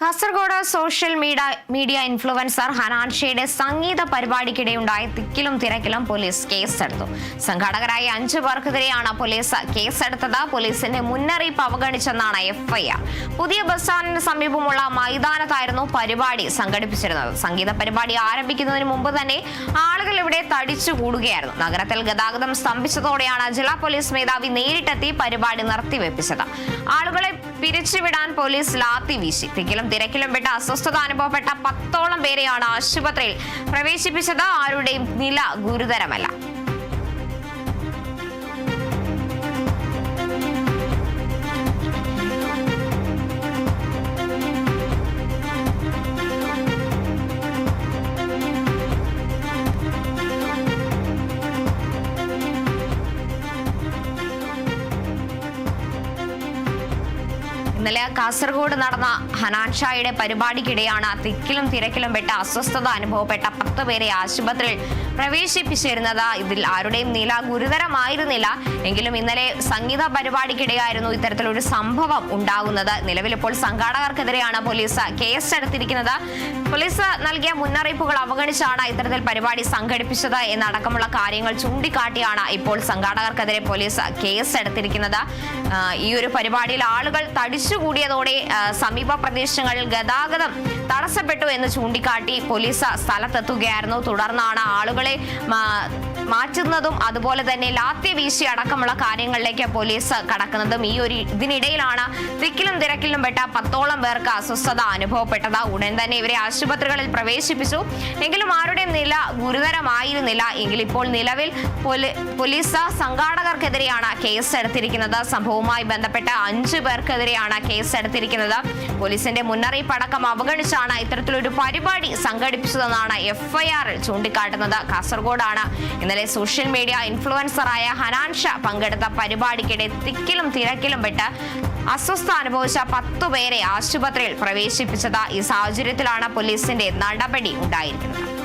Kasaragod social media media influencer ഹനാൻഷയുടെ സംഗീത പരിപാടിക്കിടെയുണ്ടായ തിക്കിലും തിരക്കിലും പോലീസ് കേസെടുത്തു. സംഘാടകരായ അഞ്ചു പേർക്കെതിരെയാണ് പോലീസ് കേസെടുത്തത്. പോലീസിന്റെ മുന്നറിയിപ്പ് അവഗണിച്ചെന്നാണ് എഫ്ഐആർ. പുതിയ ബസ് സ്റ്റാൻഡിന് സമീപമുള്ള മൈതാനത്തായിരുന്നു പരിപാടി സംഘടിപ്പിച്ചിരുന്നത്. സംഗീത പരിപാടി ആരംഭിക്കുന്നതിന് മുമ്പ് തന്നെ ആളുകൾ ഇവിടെ തടിച്ചു കൂടുകയായിരുന്നു. നഗരത്തിൽ ഗതാഗതം സ്തംഭിച്ചതോടെയാണ് ജില്ലാ പോലീസ് മേധാവി നേരിട്ടെത്തി പരിപാടി നിർത്തിവെപ്പിച്ചത്. ആളുകളെ പിരിച്ചുവിടാൻ പോലീസ് ലാത്തി വീശി. തിക്കിലും തിരക്കിലും പെട്ട അസ്വസ്ഥത അനുഭവപ്പെട്ട പത്തോളം പേരെയാണ് ആശുപത്രിയിൽ പ്രവേശിപ്പിച്ചത്. ആരുടെയും നില ഗുരുതരമല്ല. ഇന്നലെ കാസർഗോഡ് നടന്ന ഹനാൻഷായുടെ പരിപാടിക്കിടെയാണ് തിക്കിലും തിരക്കിലും പെട്ട അസ്വസ്ഥത അനുഭവപ്പെട്ട പത്ത് പേരെ ആശുപത്രിയിൽ പ്രവേശിപ്പിച്ചിരുന്നത്. ഇതിൽ ആരുടെയും നില ഗുരുതരമായിരുന്നില്ല. എങ്കിലും ഇന്നലെ സംഗീത പരിപാടിക്കിടെയായിരുന്നു ഇത്തരത്തിലൊരു സംഭവം ഉണ്ടാകുന്നത്. നിലവിൽ ഇപ്പോൾ സംഘാടകർക്കെതിരെയാണ് പോലീസ് കേസ് എടുത്തിരിക്കുന്നത്. പോലീസ് നൽകിയ മുന്നറിയിപ്പുകൾ അവഗണിച്ചാണ് ഇത്തരത്തിൽ പരിപാടി സംഘടിപ്പിച്ചത് എന്നടക്കമുള്ള കാര്യങ്ങൾ ചൂണ്ടിക്കാട്ടിയാണ് ഇപ്പോൾ സംഘാടകർക്കെതിരെ പോലീസ് കേസ് എടുത്തിരിക്കുന്നത്. ഈ ഒരു പരിപാടിയിൽ ആളുകൾ തടിച്ചുകൂടിയതോടെ സമീപ പ്രദേശങ്ങളിൽ ഗതാഗതം തടസ്സപ്പെട്ടു എന്ന് ചൂണ്ടിക്കാട്ടി പോലീസ് സ്ഥലത്തെത്തുകയായിരുന്നു. തുടർന്നാണ് ആളുകളെ 咧，嘛 മാറ്റുന്നതും അതുപോലെ തന്നെ ലാത്തി വീശി അടക്കമുള്ള കാര്യങ്ങളിലേക്ക് പോലീസ് കടക്കുന്നതും ഈ ഒരു ഇതിനിടയിലാണ് തിക്കിലും തിരക്കിലും പെട്ട പത്തോളം പേർക്ക് അസ്വസ്ഥത അനുഭവപ്പെട്ടത്. ഉടൻ തന്നെ ഇവരെ ആശുപത്രികളിൽ പ്രവേശിപ്പിച്ചു. എങ്കിലും ആരുടെയും നില ഗുരുതരമായിരുന്നില്ല. എങ്കിൽ ഇപ്പോൾ നിലവിൽ പോലീ- പോലീസ് സംഘാടകർക്കെതിരെയാണ് കേസ് എടുത്തിരിക്കുന്നത് സംഭവവുമായി ബന്ധപ്പെട്ട അഞ്ചു പേർക്കെതിരെയാണ് കേസ് എടുത്തിരിക്കുന്നത് പോലീസിന്റെ മുന്നറിയിപ്പ് അടക്കം അവഗണിച്ചാണ് ഇത്തരത്തിലൊരു പരിപാടി സംഘടിപ്പിച്ചതെന്നാണ് എഫ്ഐആറിൽ ചൂണ്ടിക്കാട്ടുന്നത്. കാസർഗോഡാണ്. ഇന്നലെ സോഷ്യൽ മീഡിയ ഇൻഫ്ലുവൻസറായ ഹനാൻഷ പങ്കെടുത്ത പരിപാടിക്കിടെ തിക്കിലും തിരക്കിലും പെട്ട് അസ്വസ്ഥ അനുഭവിച്ച പത്തു പേരെ ആശുപത്രിയിൽ പ്രവേശിപ്പിച്ചത് ഈ സാഹചര്യത്തിലാണ് പോലീസിന്റെ നടപടി ഉണ്ടായിരിക്കുന്നത്.